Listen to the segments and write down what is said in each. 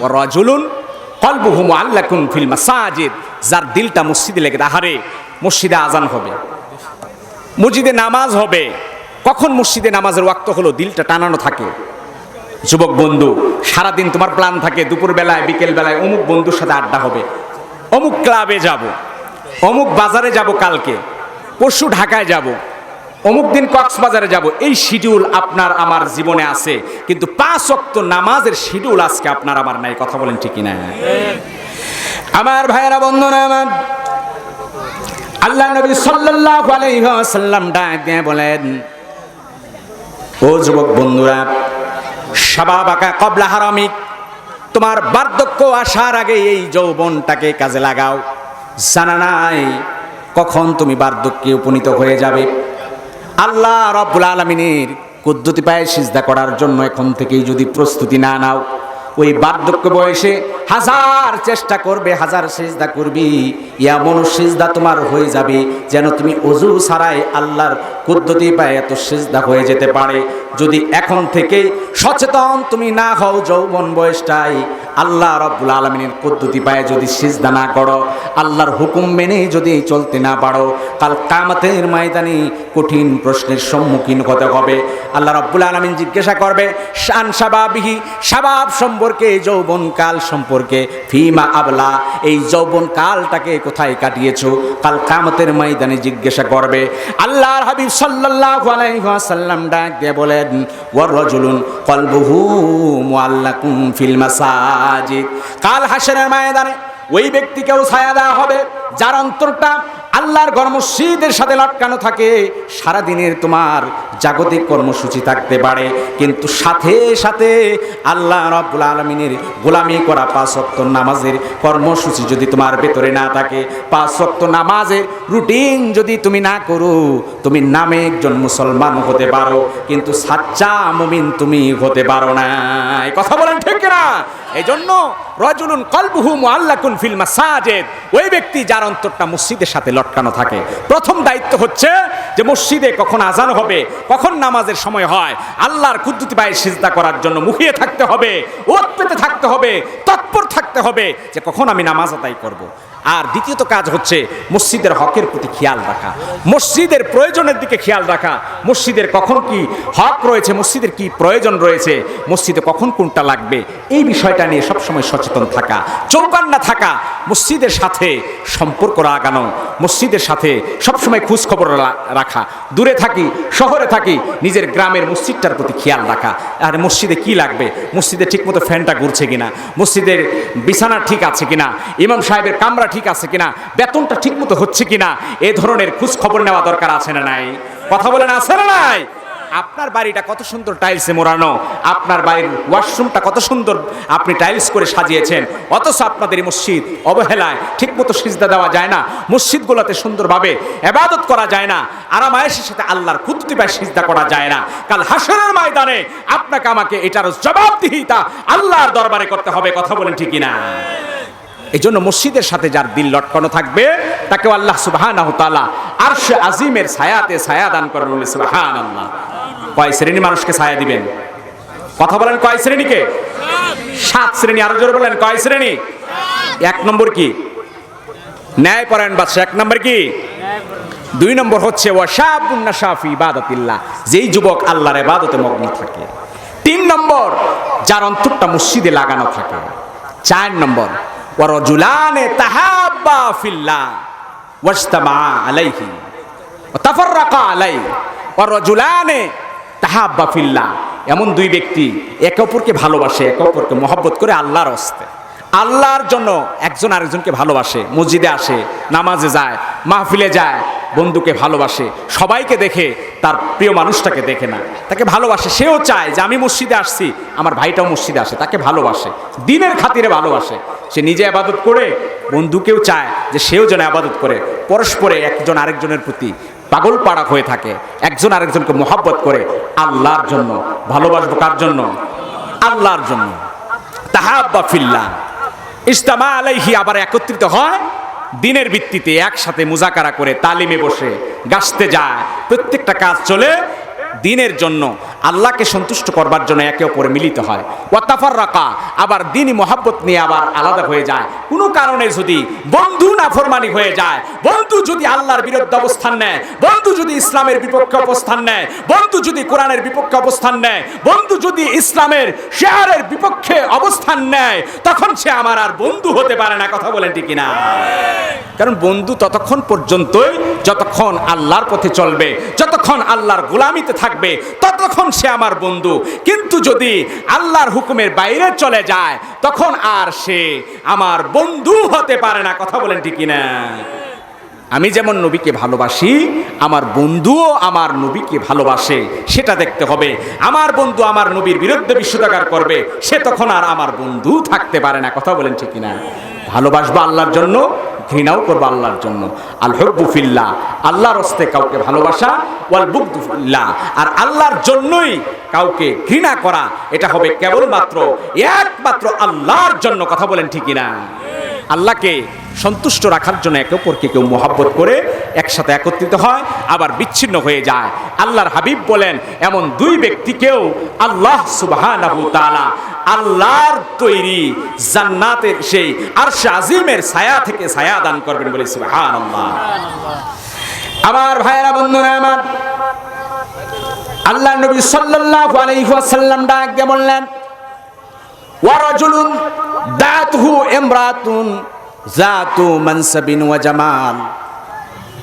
ও রজুলুন কলবুহুম আল্লাকুন feel মাসাজিদ, যার দিলটা মসজিদে লেগে আহারে, মসজিদে আজান হবে। মসজিদে নামাজ হবে। কখন মসজিদে নামাজের ওয়াক্ত হলো? দিলটা টানানো থাকে। যুবক বন্ধু, সারাদিন তোমার প্ল্যান থাকে দুপুর বেলায় বিকেল বেলায় অমুক বন্ধুর সাথে আড্ডা হবে। অমুক ক্লাবে যাব। অমুক বাজারে যাব কালকে। পরশু ঢাকায় যাব। অমুক দিন কক্সবাজারে যাব, এই শিডিউল আপনার আমার জীবনে আছে, কিন্তু পাঁচ অক্ত নামাজের শিডিউল আজকে আপনার আমার নাই, কথা বলেন ঠিকই না আমার ভাইয়েরা, বন্ধুরা আমার, আল্লাহ নবী সাল্লাল্লাহু আলাইহি ওয়াসাল্লাম ডাক দিয়ে বলেন, ও যুবক বন্ধুরা সাবাবাকা কবলা হারামিক তোমার বার্ধক্য আসার আগে এই যৌবনটাকে কাজে লাগাও। জানা নাই কখন তুমি বার্ধক্যে উপনীত হয়ে যাবে। আল্লাহ রব্বুল আলমিনের কুদ্দুতি পায়ে সিজদা করার জন্য এখন থেকেই যদি প্রস্তুতি না নাও ওই বার্ধক্য বয়সে হাজার চেষ্টা করবে, হাজার সেজদা করবি। এমন সেজদা তোমার হয়ে যাবে। যেন তুমি অজু ছাড়াই আল্লাহর কুদ্দতি পায়ে এত সেজদা হয়ে যেতে পারে। যদি এখন থেকে সচেতন তুমি না হও যৌবন বয়সটাই, আল্লাহ রব্বুল আলমিনের পদ্ধতি পায়ে যদি সিজদা না করো, আল্লাহর হুকুম মেনে যদি চলতে না পারো, কাল কামাতের ময়দানে কঠিন প্রশ্নের সম্মুখীন হতে হবে। আল্লাহ রব্বুল আলমিন জিজ্ঞাসা করবে, শান সাবাবিহি, সাবাব সম্পর্কে যৌবন কাল সম্পর্কে, ফিমা আবলা, এই যৌবন কালটাকে কোথায় কাটিয়েছো? কাল কামতের ময়দানে জিজ্ঞাসা করবে। আল্লাহর হাবিব সাল্লাল্লাহু আলাইহি ওয়াসাল্লাম ডাক দিয়ে বলেন ওয়ার রাজুলুন কলবুহু মুআল্লাকুম ফিল মাসাজিদ। কাল হাসরের ময়দানে ওই ব্যক্তিকেও ছায়া দেওয়া হবে, যার অন্তরটা আল্লাহর কর্মসূচিদের সাথে লটকানো থাকে, সারাদিনের তোমার জাগতিক কর্মসূচি থাকতে পারে। কিন্তু সাথে সাথে আল্লাহ রব্বুল আলমিনের গোলামি করা পাঁচ অক্ত নামাজের কর্মসূচি যদি তোমার ভেতরে না থাকে, পাঁচ অক্ত নামাজের রুটিন যদি তুমি না করো, তুমি নামে একজন মুসলমান হতে পারো, কিন্তু সাচ্চা মুমিন তুমি হতে পারো না। কথা বলেন ঠিক না এই জন্য রজুলুন কলবুহু মুআল্লাকুন ফিল মাসাজিদ। ওই ব্যক্তি যার অন্তরটা মসজিদের সাথে লটকানো থাকে প্রথম দায়িত্ব হচ্ছে যে মসজিদে কখন আজান হবে, কখন নামাজের সময় হয়, আল্লাহর কুদ্দুতি পায়ে সিজদা করার জন্য মুখিয়ে থাকতে হবে ওত থাকতে হবে, তৎপর থাকতে হবে যে কখন আমি নামাজ আদায় করব। আর দ্বিতীয়ত কাজ হচ্ছে মসজিদের হকের প্রতি খেয়াল রাখা। মসজিদের প্রয়োজনের দিকে খেয়াল রাখা। মসজিদের কখন কি হক রয়েছে, মসজিদের কি প্রয়োজন রয়েছে, মসজিদে কখন কোনটা লাগবে, এই বিষয়টা নিয়ে সবসময় সচেতন থাকা। চৌকান্না থাকা, মসজিদের সাথে সম্পর্ক লাগানো মসজিদের সাথে সবসময় খোঁজ খবর রাখা। দূরে থাকি, শহরে থাকি, নিজের গ্রামের মসজিদটার প্রতি খেয়াল রাখা। আর মসজিদে কি লাগবে, মসজিদে ঠিকমতো ফ্যানটা ঘুরছে কিনা, মসজিদের বিছানা ঠিক আছে কিনা, ইমাম সাহেবের কামরা ঠিক আছে কিনা? বেতনটা ঠিকমতো হচ্ছে কিনা? এ ধরনের খোঁজ খবর নেওয়া দরকার আছে না নাই? কথা বলেন, আছে না নাই? আপনার বাড়িটা কত সুন্দর টাইলসে মোড়ানো। আপনার বাড়ির ওয়াশরুমটা কত সুন্দর আপনি টাইলস করে সাজিয়েছেন। অথচ আপনাদের মসজিদ অবহেলায় ঠিকমতো সিজদা দেওয়া যায় না। মসজিদগুলোতে সুন্দরভাবে এবাদত করা যায় না। আরামায়েশের সাথে আল্লাহর কুত্তিবায় সিজদা করা যায় না। কাল হাসরের ময়দানে আপনাকে আমাকে এটার জবাবদিহিতা আল্লাহর দরবারে করতে হবে। কথা বলেন ঠিকই না এই জন্য মসজিদের সাথে যার দিল লটকানো থাকবে, তাকেও আল্লাহ সুবাহানাহু তাআলা আরশে আজিমের ছায়াতে ছায়া দান করেন বলে সুবহানাল্লাহ। কয় শ্রেণি মানুষকে ছায়া দিবেন? কথা বলেন কয় শ্রেণীকে? সাত শ্রেণি, আরও জোরে বলেন, কয় শ্রেণি? এক নম্বর কি? ন্যায় পরায়ণ বাদশা এক নম্বর কি? দুই নম্বর হচ্ছে ওয়াশাবুন্না শাফি ইবাদাতিল্লাহ, যেই যুবক আল্লাহর ইবাদতে মগ্ন থাকে। তিন নম্বর, যার অন্তরটা মসজিদে লাগানো থাকে। চার নম্বর ওয়ারজুলানে তাহাব্বা ফিল্লাহ ওয়াজতামা আলাইহি তাফাররাকা আলাইহি ওয়ারজুলানে তাহাব্বা ফিল্লাহ। এমন দুই ব্যক্তি একে অপরকে ভালোবাসে, একে অপরকে মহব্বত করে আল্লাহর হস্তে। আল্লাহর জন্য একজন আরেকজনকে ভালোবাসে, মসজিদে আসে, নামাজে যায়, মাহফিলে যায়, বন্ধুকে ভালোবাসে, সবাইকে দেখে, তার প্রিয় মানুষটাকে দেখে না। তাকে ভালোবাসে, সেও চায় যে আমি মসজিদে আসছি, আমার ভাইটাও মসজিদে আসে, তাকে ভালোবাসে, দিনের খাতিরে ভালোবাসে। সে নিজে আবাদত করে, বন্ধুকেও চায় যে সেও যেন আবাদত করে। পরস্পরে একজন আরেকজনের প্রতি পাগল পাড়া হয়ে থাকে, একজন আরেকজনকে মোহাব্বত করে আল্লাহর জন্য। ভালোবাসবো কার জন্য? আল্লাহর জন্য। তাহাব্বা ফিল্লাহ। ইস্তামা আলাইহি আবার একত্রিত হয়, দিনের ভিত্তিতে একসাথে মুজাকারা করে তালিমে বসে, গাছতে যায়, প্রত্যেকটা কাজ চলে দিনের জন্য আল্লাহকে সন্তুষ্ট করবার জন্য একে অপরে মিলিত হয়। ওয়াতাফার রাকা আবার দিনই মহাব্বত নিয়ে আবার আলাদা হয়ে যায়। কোনো কারণে যদি বন্ধু নাফরমানি হয়ে যায়, বন্ধু যদি আল্লাহর বিরুদ্ধে অবস্থান নেয়, বন্ধু যদি ইসলামের বিপক্ষে অবস্থান নেয়, বন্ধু যদি কোরআনের বিপক্ষে অবস্থান নেয়, বন্ধু যদি ইসলামের শেয়ারের বিপক্ষে অবস্থান নেয়, তখন সে আমার আর বন্ধু হতে পারে না, কথা বলেন ঠিক না কারণ বন্ধু ততক্ষণ পর্যন্তই যতক্ষণ আল্লাহর পথে চলবে, যতক্ষণ আল্লাহর গোলামিতে থাকবে ততক্ষণ সে আমার বন্ধু। কিন্তু যদি আল্লাহর হুকুমের বাইরে চলে যায়, তখন আর সে আমার বন্ধু হতে পারে না। কথা বলেন ঠিক না আমি যেমন নবীকে ভালোবাসি, আমার বন্ধুও আমার নবীকে ভালোবাসে, সেটা দেখতে হবে। আমার বন্ধু আমার নবীর বিরুদ্ধে বিশ্বদাগার করবে, সে তখন আর আমার বন্ধু থাকতে পারে না। কথা বলেন ঠিক না ভালোবাসবো আল্লাহর জন্য ঘৃণাও করব আল্লাহর জন্য। আল হব্বুফিল্লা আল্লাহর হস্তে কাউকে ভালোবাসা, ওয়াল বুকদুফিল্লা আর আল্লাহর জন্যই কাউকে ঘৃণা করা, এটা হবে কেবলমাত্র, একমাত্র আল্লাহর জন্য কথা বলেন ঠিকই না আল্লাহকে সন্তুষ্ট রাখার জন্য একে অপরকে কেউ মোহাব্বত করে একসাথে একত্রিত হয়, আবার বিচ্ছিন্ন হয়ে যায়। আল্লাহর হাবিব বলেন, এমন দুই ব্যক্তিকেও আল্লাহ তাআলা আল্লাহর তৈরি জান্নাতের সেই আর আজিমের ছায়া থেকে ছায়া দান করবেন বলে সুবহানাল্লাহ। আমার ভাইয়েরা, বন্ধুরা আমার আল্লাহ নবী সাল্লাল্লাহু আলাইহি ওয়াসাল্লাম ডাক দিয়ে বললেন ওয়ারাজুলুন দাতুহু ইমরাতুন জাতু মানসাবিন ওয়া জামাল।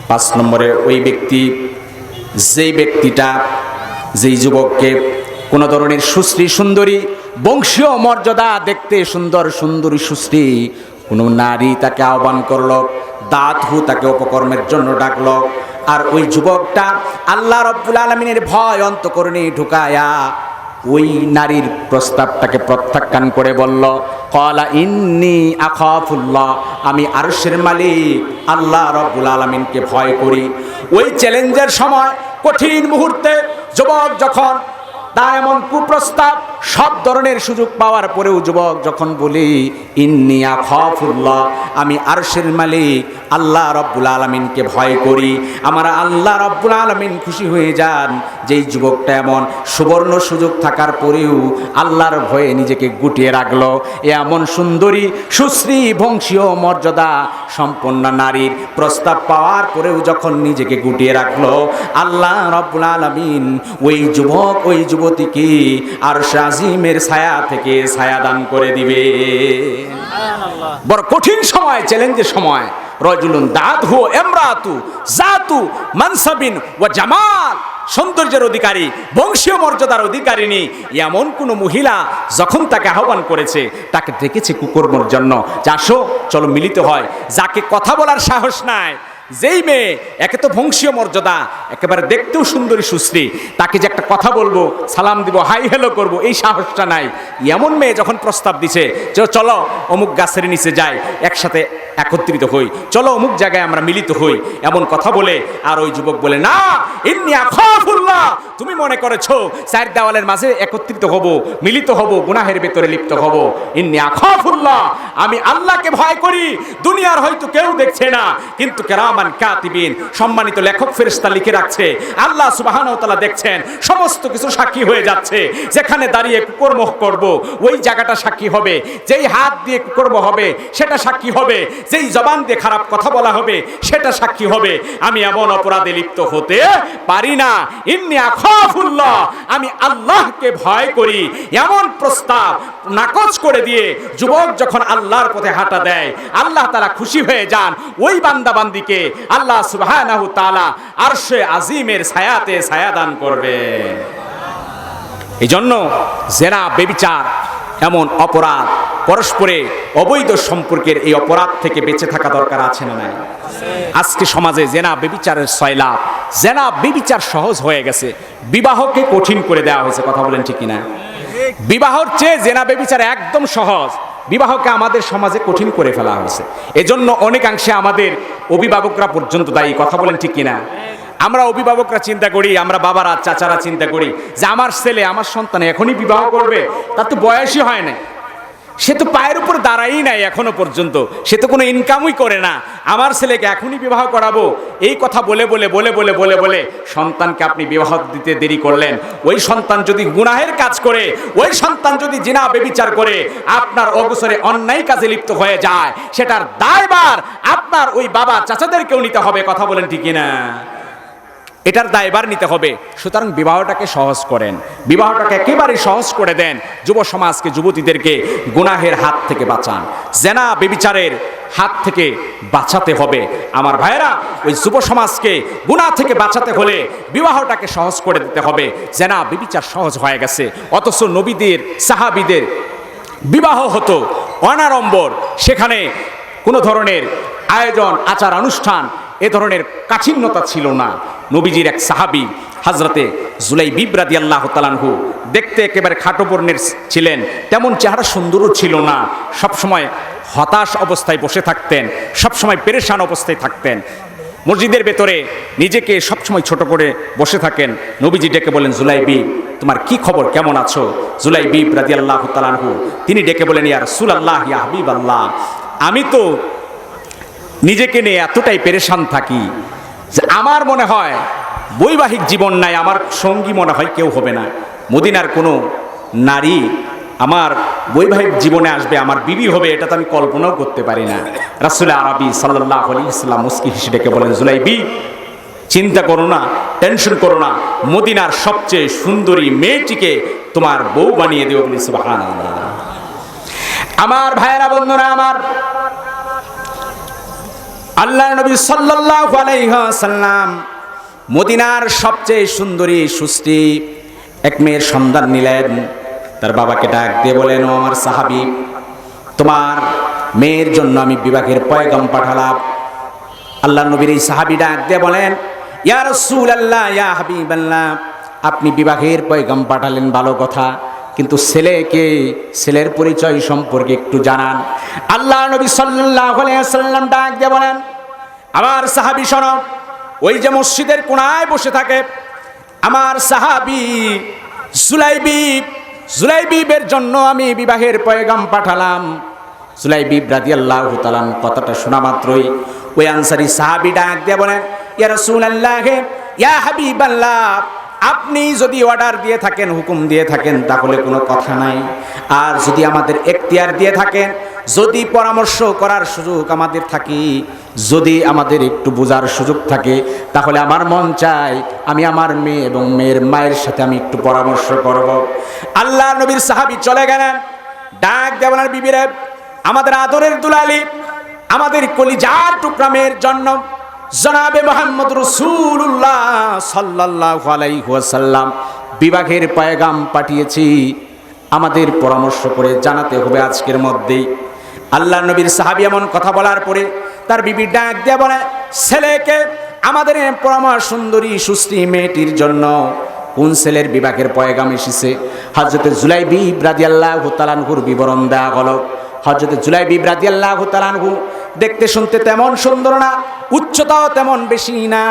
পাঁচ নম্বরে ওই ব্যক্তি, যেই ব্যক্তিটা, যেই যুবককে কোনো ধরনের সুশ্রী সুন্দরী, বংশীয় মর্যাদা দেখতে সুন্দর সুন্দরী সুশ্রী। কোনো নারী তাকে আহ্বান করল দাঁতহু তাকে উপকর্মের জন্য ডাকলো, আর ওই যুবকটা আল্লাহ রব্বুল আলমিনের ভয় অন্তকরণে ঢুকায়া ওই নারীর প্রস্তাবটাকে প্রত্যাখ্যান করে বলল কলা ইন্নি আখাফুল্লাহ, আমি আরশের মালিক, আল্লাহ রব্বুল আলমিনকে ভয় করি। ওই চ্যালেঞ্জের সময় কঠিন মুহূর্তে যুবক যখন তার এমন কুপ্রস্তাব সব ধরনের সুযোগ পাওয়ার পরেও যুবক যখন বলি ইন্নিয়া খফুল্লাহ আমি আরশের মালিক আল্লাহ রব্বুল আলমিনকে ভয় করি। আমার আল্লাহ রব্বুল আলমিন খুশি হয়ে যান। যেই যুবকটা এমন সুবর্ণ সুযোগ থাকার পরেও আল্লাহর ভয়ে নিজেকে গুটিয়ে রাখল। এ এমন সুন্দরী সুশ্রী বংশীয় মর্যাদা সম্পন্ন নারীর প্রস্তাব পাওয়ার পরেও যখন নিজেকে গুটিয়ে রাখল আল্লাহ রব্বুল আলমিন ওই যুবক ওই যুবতীকে আর শাজিমের ছায়া থেকে ছায়া দান করে দিবে। বড় কঠিন সময় চ্যালেঞ্জের সময়। রজুলুন দাঁত হু এমরাতু, জাতু, মানসাবিন ও জামাল। সৌন্দর্যের অধিকারী, বংশীয় মর্যাদার অধিকারিণী। এমন কোনো মহিলা যখন তাকে আহ্বান করেছে, তাকে ডেকেছে কুকর্মর জন্য। যা আসো, চলো মিলিত হয়। যাকে কথা বলার সাহস নাই যেই মেয়ে, একে তো বংশীয় মর্যাদা, একেবারে দেখতেও সুন্দরী সুশ্রী, তাকে যে একটা কথা বলব, সালাম দিব, হাই হ্যালো করব, এই সাহসটা নাই। এমন মেয়ে যখন প্রস্তাব দিছে, যে চলো অমুক গাছের নিচে যাই, একসাথে একত্রিত হই, চলো অমুক জায়গায় আমরা মিলিত হই, এমন কথা বলে আর ওই যুবক বলে, না, ইন্নি তুমি মনে করেছ চার দেওয়ালের মাঝে একত্রিত হব, মিলিত হব, গুনাহের ভেতরে লিপ্ত হব। ইন্নি আখাফুল্লাহ, আমি আল্লাহকে ভয় করি, দুনিয়ার হয়তো কেউ দেখছে না, কিন্তু কেরামান কাতিবিন। সম্মানিত লেখক ফেরেশতা লিখে রাখছে, আল্লাহ সুবহানাহু তাআলা দেখছেন, সমস্ত কিছু সাক্ষী হয়ে যাচ্ছে। যেখানে দাঁড়িয়ে কর্ম করব, ওই জায়গাটা সাক্ষী হবে। যেই হাত দিয়ে কর্ম হবে, সেটা সাক্ষী হবে। যেই জবান দিয়ে খারাপ কথা বলা হবে, সেটা সাক্ষী হবে। আমি এমন অপরাধে লিপ্ত হতে পারি না। আখাফুল্লাহ, আমি আল্লাহকে ভয় করি। এমন প্রস্তাব নাকচ করে দিয়ে যুবক যখন আল্লাহর পথে হাঁটা দেয়, আল্লাহ তারা খুশি হয়ে যান। ওই বান্দা বান্দিকে আল্লাহ সুবহানাহু তাআলা আরশে আজিমের ছায়াতে ছায়া দান করবে। এই জন্য জেনা, বেবিচার এমন অপরাধ পরস্পরে অবৈধ সম্পর্কের এই অপরাধ থেকে বেঁচে থাকা দরকার আছে না নাই? আজকে সমাজে জেনা, বেবিচারের সয়লাভ জেনা, বেবিচার সহজ হয়ে গেছে। বিবাহকে কঠিন করে দেওয়া হয়েছে, কথা বলেন ঠিক কিনা? বিবাহর চেয়ে জেনা বেবিচার একদম সহজ। বিবাহকে আমাদের সমাজে কঠিন করে ফেলা হয়েছে। এজন্য অনেকাংশে আমাদের অভিভাবকরা পর্যন্ত দায়ী। কথা বলেন ঠিক কিনা? আমরা অভিভাবকরা চিন্তা করি, আমরা বাবারা, চাচারা চিন্তা করি যে আমার ছেলে, আমার সন্তান এখনই বিবাহ করবে, তার তো বয়সই হয় না সে তো পায়ের উপর দাঁড়াই নাই এখনও পর্যন্ত। সে তো কোনো ইনকামই করে না। আমার ছেলেকে এখনই বিবাহ করাবো। এই কথা বলে বলে বলে বলে বলে বলে সন্তানকে আপনি বিবাহ দিতে দেরি করলেন। ওই সন্তান যদি গুনাহের কাজ করে, ওই সন্তান যদি জিনা বেবিচার করে, আপনার অবসরে অন্যায় কাজে লিপ্ত হয়ে যায়। সেটার দায়বার আপনার ওই বাবা চাচাদেরকেও নিতে হবে, কথা বলেন ঠিকই না এটার দায়বার নিতে হবে। সুতরাং বিবাহটাকে সহজ করেন। বিবাহটাকে একেবারে সহজ করে দেন। যুব সমাজকে, যুবতীদেরকে গুনাহের হাত থেকে বাঁচান। জেনা বেবিচারের হাত থেকে বাঁচাতে হবে। আমার ভাইয়েরা, ওই যুব সমাজকে গুনাহ থেকে বাঁচাতে হলে বিবাহটাকে সহজ করে দিতে হবে। জেনা বেবিচার সহজ হয়ে গেছে। অথচ নবীদের, সাহাবিদের বিবাহ হতো অনাড়ম্বর। সেখানে কোনো ধরনের আয়োজন, আচার, অনুষ্ঠান এ ধরনের কাঠিন্যতা ছিল না। নবীজির এক সাহাবি হাজরতে জুলাই বিব্রাদি আল্লাহ তালানহু দেখতে একেবারে খাটো বর্ণের ছিলেন, তেমন চেহারা সুন্দরও ছিল না। সবসময় হতাশ অবস্থায় বসে থাকতেন, সবসময় পেরেশান অবস্থায় থাকতেন। মসজিদের ভেতরে নিজেকে সবসময় ছোট করে বসে থাকেন। নবীজি ডেকে বলেন জুলাইবি তোমার কি খবর? কেমন আছো? জুলাইবি রাজি আল্লাহ তালানহু তিনি ডেকে বলেন ইয়ার সুল আল্লাহ ইয়া হাবিব আল্লাহ আমি তো নিজেকে নিয়ে এতটাই পেরেশান থাকি যে আমার মনে হয় বৈবাহিক জীবন নাই, আমার সঙ্গী মনে হয় কেউ হবে না। মদিনার কোনো নারী আমার বৈবাহিক জীবনে আসবে, আমার বিবি হবে, এটা তো আমি কল্পনাও করতে পারি না। রাসুল আরবি সাল্লাহ আলী ইসলাম মুস্কি হিসেবে বলেন, জুলাইবি, চিন্তা করো না, টেনশন করো না, মদিনার সবচেয়ে সুন্দরী মেয়েটিকে তোমার বউ বানিয়ে দেবো আমার ভাইয়েরা, বন্ধুরা, আমার আল্লাহ নবী সাল্লাম মদিনার সবচেয়ে সুন্দরী সুষ্টি এক মেয়ের সন্ধান নিলেন। তার বাবাকে ডাক দিয়ে বলেন, ও আমার সাহাবি, তোমার মেয়ের জন্য আমি বিবাহের পয়গম পাঠালাম। আল্লাহ নবীর এই সাহাবি ডাক দিয়ে বলেন, ইয়া রাসূলুল্লাহ, ইয়া হাবিবাল্লাহ, আপনি বিবাহের পয়গম পাঠালেন, ভালো কথা। কিন্তু ছেলেকে, ছেলের পরিচয় সম্পর্কে একটু জানান। আল্লাহ নবী সাল্লাম ডাক দিয়ে বলেন, আমার সাহাবি শোনো, ওই যে মসজিদের কোণায় বসে থাকে, আমার সাহাবি সুলাইবি সুলাইবিবের জন্য আমি বিবাহের পয়গাম পাঠালাম। জুলাইবিব রাদিয়াল্লাহু তাআলা কথাটা শোনা মাত্রই ওই আনসারি সাহাবি ডাক দিয়ে বলেন, ইয়া রাসূলুল্লাহ, ইয়া হাবিবাল্লাহ আপনি যদি অর্ডার দিয়ে থাকেন, হুকুম দিয়ে থাকেন, তাহলে কোনো কথা নাই। আর যদি আমাদের এখতিয়ার দিয়ে থাকেন, যদি পরামর্শ করার সুযোগ আমাদের থাকি, যদি আমাদের একটু বোঝার সুযোগ থাকে, তাহলে আমার মন চায় আমি আমার মেয়ে এবং মেয়ের মায়ের সাথে আমি একটু পরামর্শ করব। আল্লাহ নবীর সাহাবি চলে গেলেন। ডাক দেওয়ার বিবিরে, আমাদের আদরের দুলালি, আমাদের কলিজার টুকরামের জন্য জনাবে মোহাম্মদ রসুল্লাহ সাল্লাহ আলাইসাল্লাম বিবাহের পায়গাম পাঠিয়েছি। আমাদের পরামর্শ করে জানাতে হবে আজকের মধ্যেই। আল্লাহ নবীর সাহাবি এমন কথা বলার পরে তার বিবি ডাক দিয়ে বলে, ছেলেকে, আমাদের পরামর্শ সুন্দরী, সুশ্রী মেয়েটির জন্য কোন ছেলের বিবাহের পয়গাম এসেছে? হজরত জুলাইবি ব্রাদি আল্লাহ তালানহুর বিবরণ দেওয়া হল হজরত জুলাইবি ব্রাদি আল্লাহ তালানহু দেখতে শুনতে তেমন সুন্দর না, উচ্চতাও তেমন বেশি না।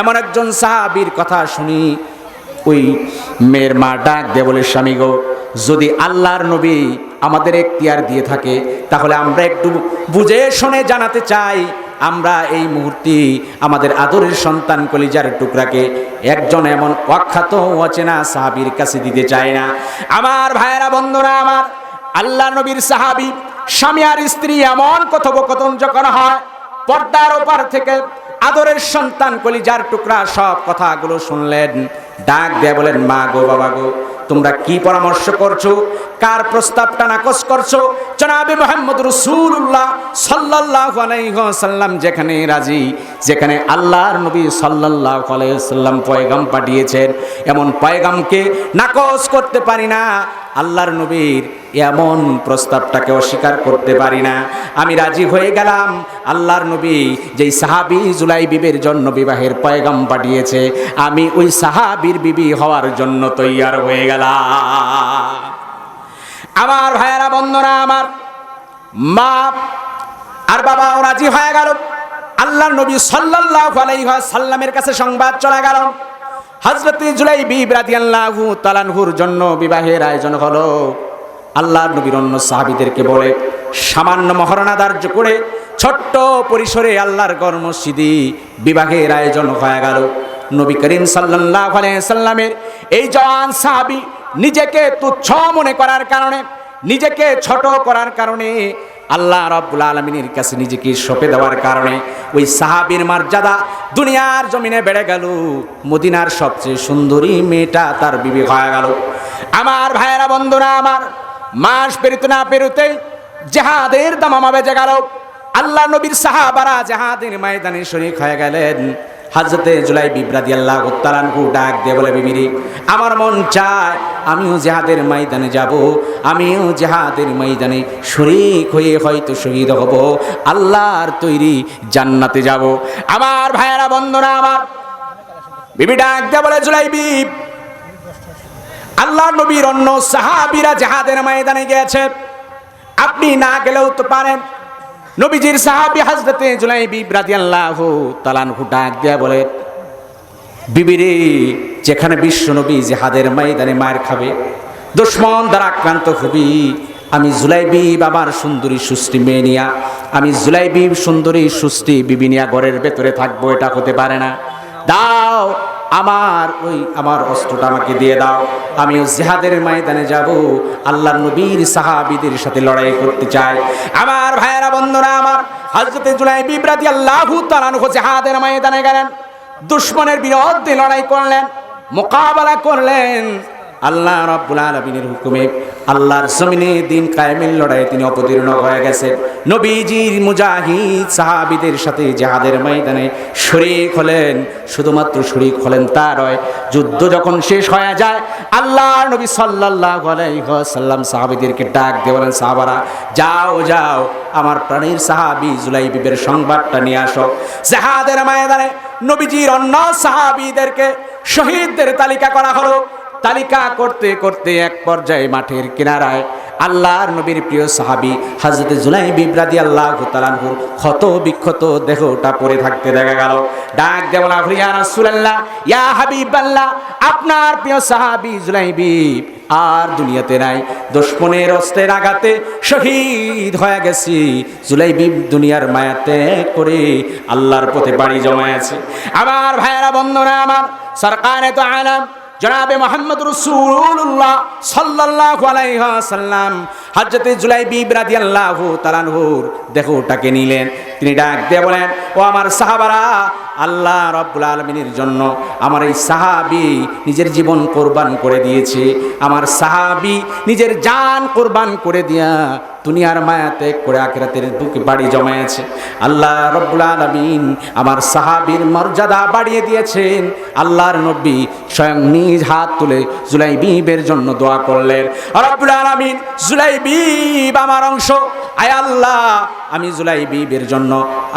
এমন একজন সাহাবির কথা শুনি, ওই মেয়ের মা ডাক দে বলে, স্বামী গো, যদি আল্লাহর নবী আমাদের এখতিয়ার দিয়ে থাকে, তাহলে আমরা একটু বুঝে শুনে জানাতে চাই, আমরা এই মুহূর্তে আমাদের আদরের সন্তান কলিজার টুকরাকে একজন এমন অখ্যাত অচেনা সাহাবির কাছে দিতে চায় না? আমার ভাইয়েরা, বন্ধুরা আমার, আল্লাহ নবীর সাহাবি স্বামী আর স্ত্রী এমন কথোপকথন যখন হয়, পর্দার ওপার থেকে আদরের সন্তান কলিজার টুকরা সব কথাগুলো শুনলেন। ডাক দিয়ে বলেন, মা গো, বাবা গো, তোমরা কি পরামর্শ করছ? কার প্রস্তাবটা নাকচ করছ? জনাবে মোহাম্মদ রসুল্লাহ সাল্লাহ সাল্লাম যেখানে রাজি, যেখানে আল্লাহর নবী সাল্লাহ সাল্লাম পয়গাম পাঠিয়েছেন। এমন পয়গামকে নাকচ করতে পারি না। আল্লাহর নবীর এমন প্রস্তাবটাকে অস্বীকার করতে পারি না। আমি রাজি হয়ে গেলাম। আল্লাহর নবী যেই সাহাবি জুলাই বিবের জন্য বিবাহের পয়গাম পাঠিয়েছে, আমি ওই সাহাবির বিবি হওয়ার জন্য তৈয়ার হয়ে গেলাম। আমার ভাইয়েরা, বন্ধুরা, আমার মা আর বাবাও রাজি হয়ে গেল। আল্লাহর নবী সাল্লাল্লাহু আলাইহি সাল্লামের কাছে সংবাদ চলে গেল। হযরত জুলাইবি রাদিয়াল্লাহু তাআলাহুর জন্য বিবাহের আয়োজন হলো। আল্লাহ নবীর অন্য সাহাবিদেরকে বলে, সামান্য মহারণা ধার্য করে ছোট্ট পরিসরে আল্লাহর গর বিবাহের আয়োজন হয়ে গেল। নবী করিম সাল্লাহ সাল্লামের এই জওয়ান সাহাবি নিজেকে তুচ্ছ মনে করার কারণে, নিজেকে ছোট করার কারণে আল্লাহ রব্বুল আলমিনের কাছে নিজেকে সঁপে দেওয়ার কারণে ওই সাহাবির মর্যাদা দুনিয়ার জমিনে বেড়ে গেল। মদিনার সবচেয়ে সুন্দরী মেয়েটা তার বিবে হয়ে গেল। আমার ভাইয়েরা, বন্ধুরা, আমার মাস পেরিত না পেরোতেই জেহাদের দামামা বেজে আল্লাহ নবীর সাহাবারা জেহাদের ময়দানে শরিক হয়ে গেলেন। হাজরতে জুলাই বিব্রাদি আল্লাহ উত্তালানকু ডাক দিয়ে বলে, বিবিরি, আমার মন চায় আমিও জেহাদের ময়দানে যাব। আমিও জেহাদের ময়দানে শরিক হয়ে হয়তো শহীদ হব। আল্লাহর তৈরি জান্নাতে যাব। আমার ভাইয়েরা, বন্ধুরা আমার, বিবি ডাক দিয়ে বলে জুলাই বিব আল্লাহ নবীর অন্য সাহাবিরা জাহাদের ময়দানে গিয়েছে। আপনি না গেলেও তো পারেন। নবীজির সাহাবি হাজরতে জুলাইবি রাদিয়াল্লাহু তালানহু ডাক দেয়া বলে বিবিরে যেখানে বিশ্ব নবী জেহাদের ময়দানে মায়ের খাবে, দুশ্মন দ্বারা আক্রান্ত হবি। আমি জুলাইবি বাবার সুন্দরী সুষ্টি মেয়ে নিয়া, আমি জুলাইবি সুন্দরী সুষ্টি বিবি নিয়া ঘরের ভেতরে থাকব, এটা হতে পারে না। দাও আমার ওই আমার অস্ত্রটা আমাকে দিয়ে দাও। আমিও জেহাদের ময়দানে যাব। আল্লাহ নবীর সাহাবিদের সাথে লড়াই করতে চাই। আমার ভাইয়েরা, বন্ধুরা, আমার হজরতে জুলাই বিব্রাতি আল্লাহ জেহাদের ময়দানে গেলেন। দুশ্মনের বিরুদ্ধে লড়াই করলেন, মোকাবেলা করলেন। আল্লাহ রাব্বুল আলামিনের হুকুমে আল্লাহর জমিনে দিন কায়েমের লড়াইয়ে তিনি অবতীর্ণ হয়ে গেছেন। নবীজির মুজাহিদ সাহাবিদের সাথে জাহাদের ময়দানে শরীক হলেন, শুধুমাত্র শরীক হলেন তা নয়, যুদ্ধ যখন শেষ হয়ে যায় আল্লাহ নবী সাল্লাল্লাহু আলাইহি ওয়াসাল্লাম সাহাবীদেরকে ডাক দিয়ে বলেন, সাহাবারা, যাও যাও, আমার প্রাণীর সাহাবী জুলাইবিবের সংবাদটা নিয়ে আসো। জাহাদের ময়দানে নবীজির অন্য সাহাবীদেরকে শহীদদের তালিকা করা হলো। তালিকা করতে করতে এক পর্যায়ে মাঠের কিনারায় আল্লাহর নবীর প্রিয় সাহাবি হাজরত জুলাই বিব্রাদি আল্লাহ তালানহুর ক্ষত বিক্ষত দেহটা পড়ে থাকতে দেখা গেল। ডাক দেওয়া ইয়া রাসূলুল্লাহ, ইয়া হাবিবাল্লাহ, আপনার প্রিয় সাহাবি জুলাইবি আর দুনিয়াতে নাই। দুশ্মনের অস্ত্রের আঘাতে শহীদ হয়ে গেছি। জুলাইবি দুনিয়ার মায়াতে করে আল্লাহর পথে বাড়ি জমায়েছে। আমার ভাইয়েরা, বন্ধুরা, আমার সরকারে তো আলাম জনাবে মোহাম্মদ রসুল্লাহ সাল্লাল্লাহু আলাইহি সাল্লাম হযরতে জুলাইবি রাদিয়াল্লাহু তাআলাহুর দেহটাকে নিলেন। তিনি ডাক দিয়ে বলেন, ও আমার সাহাবারা, আল্লাহ রব্বুল আলমিনের জন্য আমার এই সাহাবি নিজের জীবন কোরবান করে দিয়েছে। আমার সাহাবি নিজের জান কোরবান করে দিয়া দুনিয়ার মায়া ত্যাগ করে আখেরাতের বুকে বাড়ি জমায়েছে। আল্লাহ রব্বুল আলমিন আমার সাহাবির মর্যাদা বাড়িয়ে দিয়েছেন। আল্লাহর নবী স্বয়ং নিজ হাত তুলে জুলাইবিবের জন্য দোয়া করলেন। রব্বুল আলমিন জুলাইবিব আমার অংশ। আয় আল্লাহ, আমি জুলাইবিবের জন্য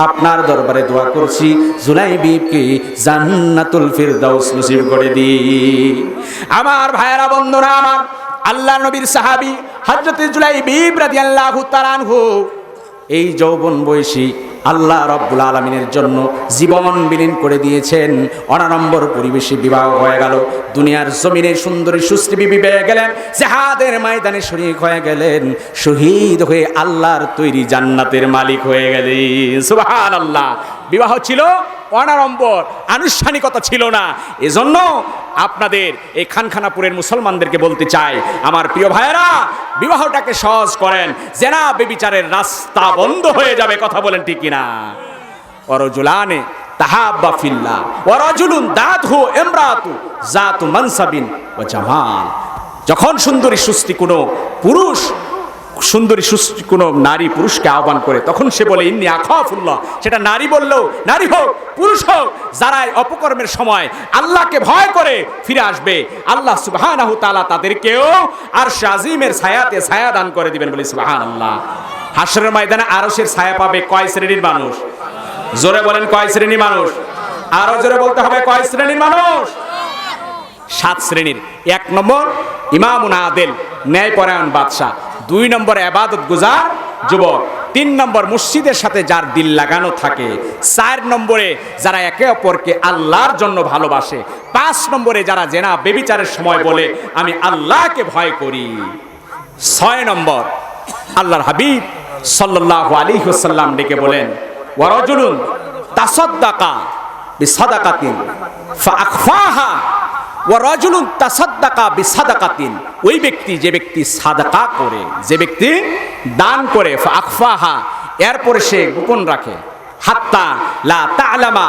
আপনার দরবারে দোয়া করছি। জুলাইবিবকে জান্নাতুল ফিরদাউস নসিব করে দি আমার ভাইয়েরা, বন্ধুরা, আমার আল্লাহ নবীর সাহাবি হজরত জুলাইবিব রাদিয়াল্লাহু তাআলাহু এই যৌবন বয়সী আল্লাহ রব্বুল আলমিনের জন্য জীবন বিলীন করে দিয়েছেন। অনারম্বর পরিবেশে বিবাহ হয়ে গেল, দুনিয়ার জমিনে সুন্দরী সুশ্রী বিবি পেয়ে গেলেন, জেহাদের ময়দানে শরিক হয়ে গেলেন, শহীদ হয়ে আল্লাহর তৈরি জান্নাতের মালিক হয়ে গেলেন। সুবাহান আল্লাহ বিবাহ ছিল অনারম্বর আনুষ্ঠানিকতা ছিল না। এজন্য আপনাদের এই খানখানাপুরের মুসলমানদেরকে বলতে চাই, আমার প্রিয় ভাইয়েরা, বিবাহটাকে সহজ করেন, জেনা বেবিচারের রাস্তা বন্ধ হয়ে যাবে, কথা বলেন ঠিক কিনা। অরজুলানে তাহাব্বা ফিল্লা ওয়ারাজুলুন ইমরাতু, জাতু মানসাবিন ওয়া জামাল। যখন সুন্দরী সুস্থি কোনো পুরুষ সুন্দরী কোনো নারী পুরুষকে আহ্বান করে, তখন সে বলে, ইন্নি আখাফুল্লাহ। সেটা নারী বললেও, নারী হোক, পুরুষ হোক, যারাই অপকর্মের সময় আল্লাহকে ভয় করে ফিরে আসবে, আল্লাহ সুবহানাহু তাআলা তাদেরকেও আর শাজিমের ছায়াতে ছায়া দান করে দিবেন বলে সুবহানাল্লাহ। হাসরের ময়দানে আরশের ছায়া পাবে কয় শ্রেণির মানুষ? জোরে বলেন কয় শ্রেণির মানুষ? আরও জোরে বলতে হবে কয় শ্রেণির মানুষ? সাত শ্রেণির। এক নম্বর ইমামুন আদেল, ন্যায়পরায়ণ বাদশাহ। দুই নম্বর আবাদত গুজার যুবক। তিন নম্বর মসজিদের সাথে যার দিল লাগানো থাকে। চার নম্বরে যারা একে অপরকে আল্লাহর জন্য ভালোবাসে। পাঁচ নম্বরে যারা জেনা বেবিচারের সময় বলে, আমি আল্লাহকে ভয় করি। ছয় নম্বর আল্লাহর হাবিব সাল্লাল্লাহু আলাইহি ওয়াসাল্লাম ডেকে বলেন ওয়ারাজুলুন তাসাদ্দাকা বিসাদাকাতিন ফাআখফাহা ওয়ারাজুলুন তাসাদ্দাকা বিসাদাকাতিন। ওই ব্যক্তি যে ব্যক্তি সাদাকা করে, যে ব্যক্তি দান করে আকফাহা এরপরে সে গোপন রাখে। হাত্তা লা তা'লামা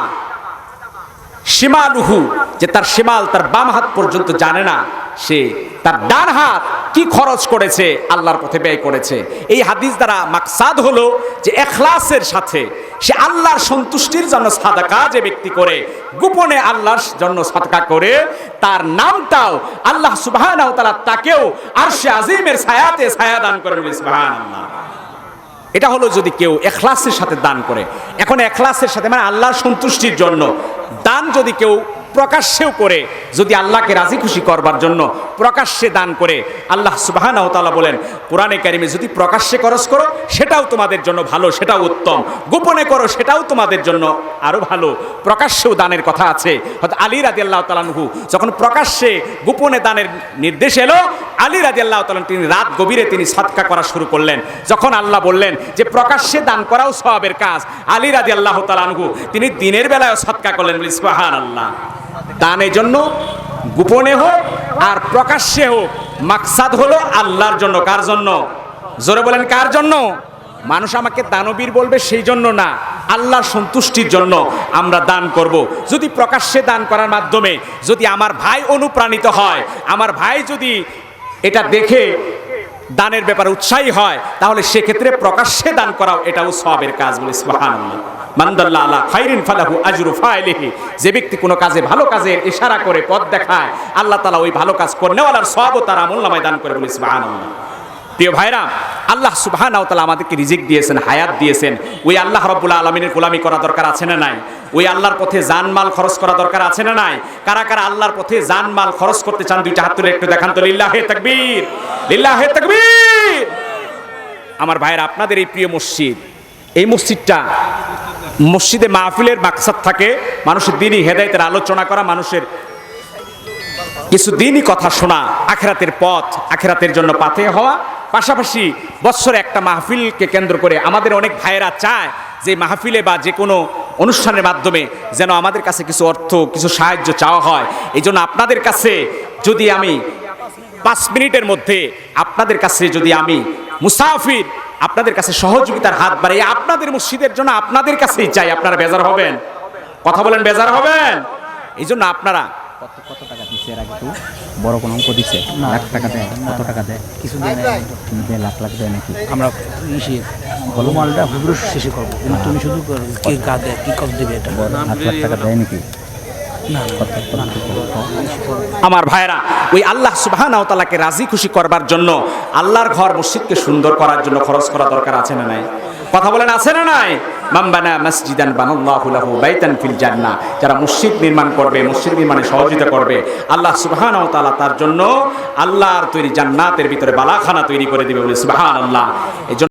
শিমালুহু যে তার সীমাল তার বাম হাত পর্যন্ত জানে না, সে তার ডান হাত কি খরচ করেছে, আল্লাহর পথে ব্যয় করেছে। এই হাদিস দ্বারা মাকসাদ হলো যে এখলাসের সাথে সে আল্লাহর সন্তুষ্টির জন্য সাদাকা যে ব্যক্তি করে, গোপনে আল্লাহর জন্য সাদকা করে, তার নামটাও আল্লাহ তাআলা তাকেও আরশে আজিমের ছায়াতে ছায়া দান করেন বলি, সুবহানাল্লাহ। এটা হলো যদি কেউ এখলাসের সাথে দান করে। এখন এখলাসের সাথে মানে আল্লাহর সন্তুষ্টির জন্য দান যদি কেউ প্রকাশ্যেও করে, যদি আল্লাহকে রাজি খুশি করবার জন্য প্রকাশ্যে দান করে, আল্লাহ সুবাহানা তাআলা বলেন, কোরআনে কারিমে যদি প্রকাশ্যে খরচ করো, সেটাও তোমাদের জন্য ভালো, সেটাও উত্তম। গোপনে করো, সেটাও তোমাদের জন্য আরও ভালো। প্রকাশ্যেও দানের কথা আছে। হয়তো আলী রাজি আল্লাহ তালানহু যখন প্রকাশ্যে গোপনে দানের নির্দেশ এলো, আলী রাজি আল্লাহ তালান তিনি রাত গভীরে তিনি সৎকা করা শুরু করলেন। যখন আল্লাহ বললেন যে, প্রকাশ্যে দান করাও সবের কাজ। আলী রাজি আল্লাহ তালানহু তিনি দিনের বেলায় সৎকা করলেন বলি সুবাহান আল্লাহ দানের জন্য গোপনে হোক আর প্রকাশ্যে হোক। মাকসাদ হলো আল্লাহর জন্য। কার জন্য? জোরে বলেন, কার জন্য? মানুষ আমাকে দানবীর বলবে সেই জন্য না, আল্লাহর সন্তুষ্টির জন্য আমরা দান করব। যদি প্রকাশ্যে দান করার মাধ্যমে যদি আমার ভাই অনুপ্রাণিত হয়, আমার ভাই যদি এটা দেখে দানের ব্যাপারে উৎসাহী হয়, তাহলে সেক্ষেত্রে প্রকাশ্যে দান করাও এটাও সবের কাজ বলে সুবহানাল্লাহ। যে ব্যক্তি কোনো কাজে, ভালো কাজের ইশারা করে পথ দেখায়, আল্লাহ তাআলা ওই ভালো কাজ করনেওয়ালার সবও তার আমলনামায় দান করে বলে সুবহানাল্লাহ। প্রিয় ভাইরা, আল্লাহ সুবহানাহু তাআলা আমাদেরকে রিজিক দিয়েছেন, হায়াত দিয়েছেন। ওই আল্লাহ রাব্বুল আলামিনের গোলামি করা দরকার আছে না নাই? ওই আল্লাহর পথে জানমাল খরচ করা দরকার আছে না নাই? কারা কারা আল্লাহর পথে জানমাল খরচ করতে চান, দুইটা হাত তুলে একটু দেখান তো, লিল্লাহে তাকবীর লিল্লাহে তাকবীর। আমার ভাইয়ের, আপনাদের এই প্রিয় মসজিদ, এই মসজিদটা মসজিদে মাহফিলের মাকসাদ থাকে, মানুষের দিনই হেদায়েতের আলোচনা করা, মানুষের কিছু দিনই কথা শোনা, আখেরাতের পথ, আখেরাতের জন্য পাতে হওয়া পাশাপাশি বৎসরে একটা মাহফিলকে কেন্দ্র করে আমাদের অনেক ভাইয়েরা চায় যে মাহফিলে বা যে কোনো অনুষ্ঠানের মাধ্যমে যেন আমাদের কাছে কিছু অর্থ, কিছু সাহায্য চাওয়া হয়। এই আপনাদের কাছে যদি আমি পাঁচ মিনিটের মধ্যে আপনাদের কাছে যদি আমি মুসাফির আপনাদের কাছে সহযোগিতার হাত বাড়িয়ে আপনাদের মসজিদের জন্য আপনাদের কাছেই চাই, আপনারা বেজার হবেন। কথা বলেন, বেজার হবেন? এই জন্য আপনারা কত কত টাকা দিচ্ছে এর আগে তো বড় কোনো অঙ্ক দিচ্ছে লাখ টাকা দেয় কত টাকা দেয়? কিছু দেয় লাখ লাখ দেয় নাকি? আমরা ইসে বলো মালটা হুবরু শেষে করব। কিন্তু তুমি শুধু কে কাজ দেয় কি কব দেবে এটা? লাখ লাখ টাকা দেয় নাকি? আমার ভাইরা ওই আল্লাহ সুবহানাহু তাআলাকে রাজি খুশি করবার জন্য আল্লাহর ঘর মসজিদকে সুন্দর করার জন্য খরচ করা দরকার আছে না নাই? কথা বলেন, আছে না নাই? মামবানা মসজিদান বানাল্লাহু লাহু বাইতান ফিল জান্নাহ। যারা মসজিদ নির্মাণ করবে, মসজিদ নির্মাণে সহযোগিতা করবে, আল্লাহ সুবহানাহু তাআলা তার জন্য আল্লাহর তৈরি জান্নাতের ভিতরে বালাখানা তৈরি করে দিবে বলে সুবহানাল্লাহ।